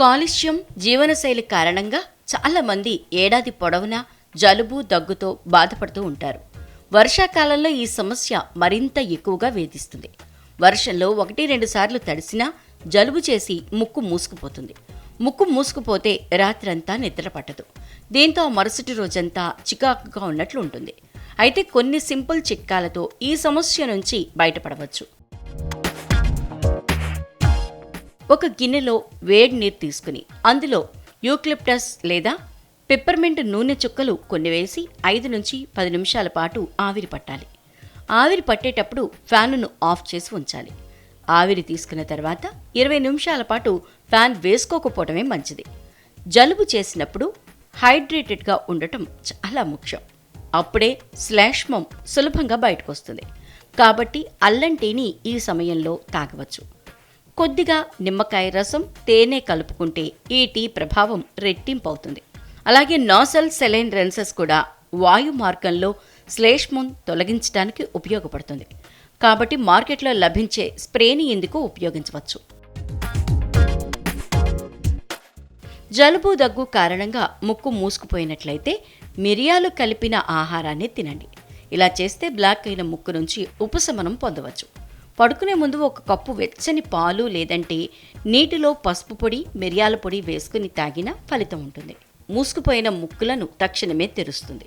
కాలుష్యం జీవనశైలి కారణంగా చాలామంది ఏడాది పొడవునా జలుబు దగ్గుతో బాధపడుతూ ఉంటారు. వర్షాకాలంలో ఈ సమస్య మరింత ఎక్కువగా వేధిస్తుంది. వర్షంలో ఒకటి రెండు సార్లు తడిసినా జలుబు చేసి ముక్కు మూసుకుపోతుంది. ముక్కు మూసుకుపోతే రాత్రంతా నిద్ర పట్టదు. దీంతో మరుసటి రోజంతా చికాకుగా ఉన్నట్లు ఉంటుంది. అయితే కొన్ని సింపుల్ చిట్కాలతో ఈ సమస్య నుంచి బయటపడవచ్చు. ఒక గిన్నెలో వేడి నీరు తీసుకుని అందులో యూక్లిప్టస్ లేదా పెప్పర్మెంట్ నూనె చుక్కలు కొన్ని వేసి ఐదు నుంచి పది నిమిషాల పాటు ఆవిరి పట్టాలి. ఆవిరి పట్టేటప్పుడు ఫ్యానును ఆఫ్ చేసి ఉంచాలి. ఆవిరి తీసుకున్న తర్వాత ఇరవై నిమిషాల పాటు ఫ్యాన్ వేసుకోకపోవడమే మంచిది. జలుబు చేసినప్పుడు హైడ్రేటెడ్గా ఉండటం చాలా ముఖ్యం. అప్పుడే శ్లేష్మం సులభంగా బయటకు వస్తుంది కాబట్టి అల్లం టీని ఈ సమయంలో తాగవచ్చు. కొద్దిగా నిమ్మకాయ రసం తేనె కలుపుకుంటే ఈ టీ ప్రభావం రెట్టింపు అవుతుంది అలాగే నాసల్ సెలైన్ రెన్సెస్ కూడా వాయు మార్గంలో శ్లేష్మం తొలగించడానికి ఉపయోగపడుతుంది. కాబట్టి మార్కెట్లో లభించే స్ప్రేని ఇందుకు ఉపయోగించవచ్చు. జలుబు దగ్గు కారణంగా ముక్కు మూసుకుపోయినట్లయితే మిరియాలు కలిపిన ఆహారాన్ని తినండి. ఇలా చేస్తే బ్లాక్ అయిన ముక్కు నుంచి ఉపశమనం పొందవచ్చు. పడుకునే ముందు ఒక కప్పు వెచ్చని పాలు లేదంటే నీటిలో పసుపు పొడి మిరియాల పొడి వేసుకుని తాగినా ఫలితం ఉంటుంది. మూసుకుపోయిన ముక్కులను తక్షణమే తెరుస్తుంది.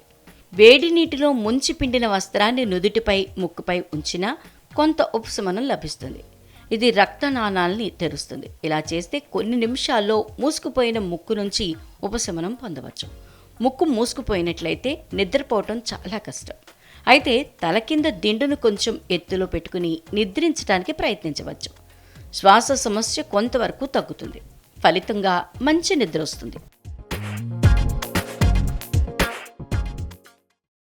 వేడి నీటిలో ముంచి పిండిన వస్త్రాన్ని నుదుటిపై ముక్కుపై ఉంచినా కొంత ఉపశమనం లభిస్తుంది. ఇది రక్తనాళాల్ని తెరుస్తుంది. ఇలా చేస్తే కొన్ని నిమిషాల్లో మూసుకుపోయిన ముక్కు నుంచి ఉపశమనం పొందవచ్చు. ముక్కు మూసుకుపోయినట్లయితే నిద్రపోవటం చాలా కష్టం. అయితే తల కింద దిండును కొంచెం ఎత్తులో పెట్టుకుని నిద్రించడానికి ప్రయత్నించవచ్చు. శ్వాస సమస్య కొంతవరకు తగ్గుతుంది. ఫలితంగా మంచి నిద్ర వస్తుంది.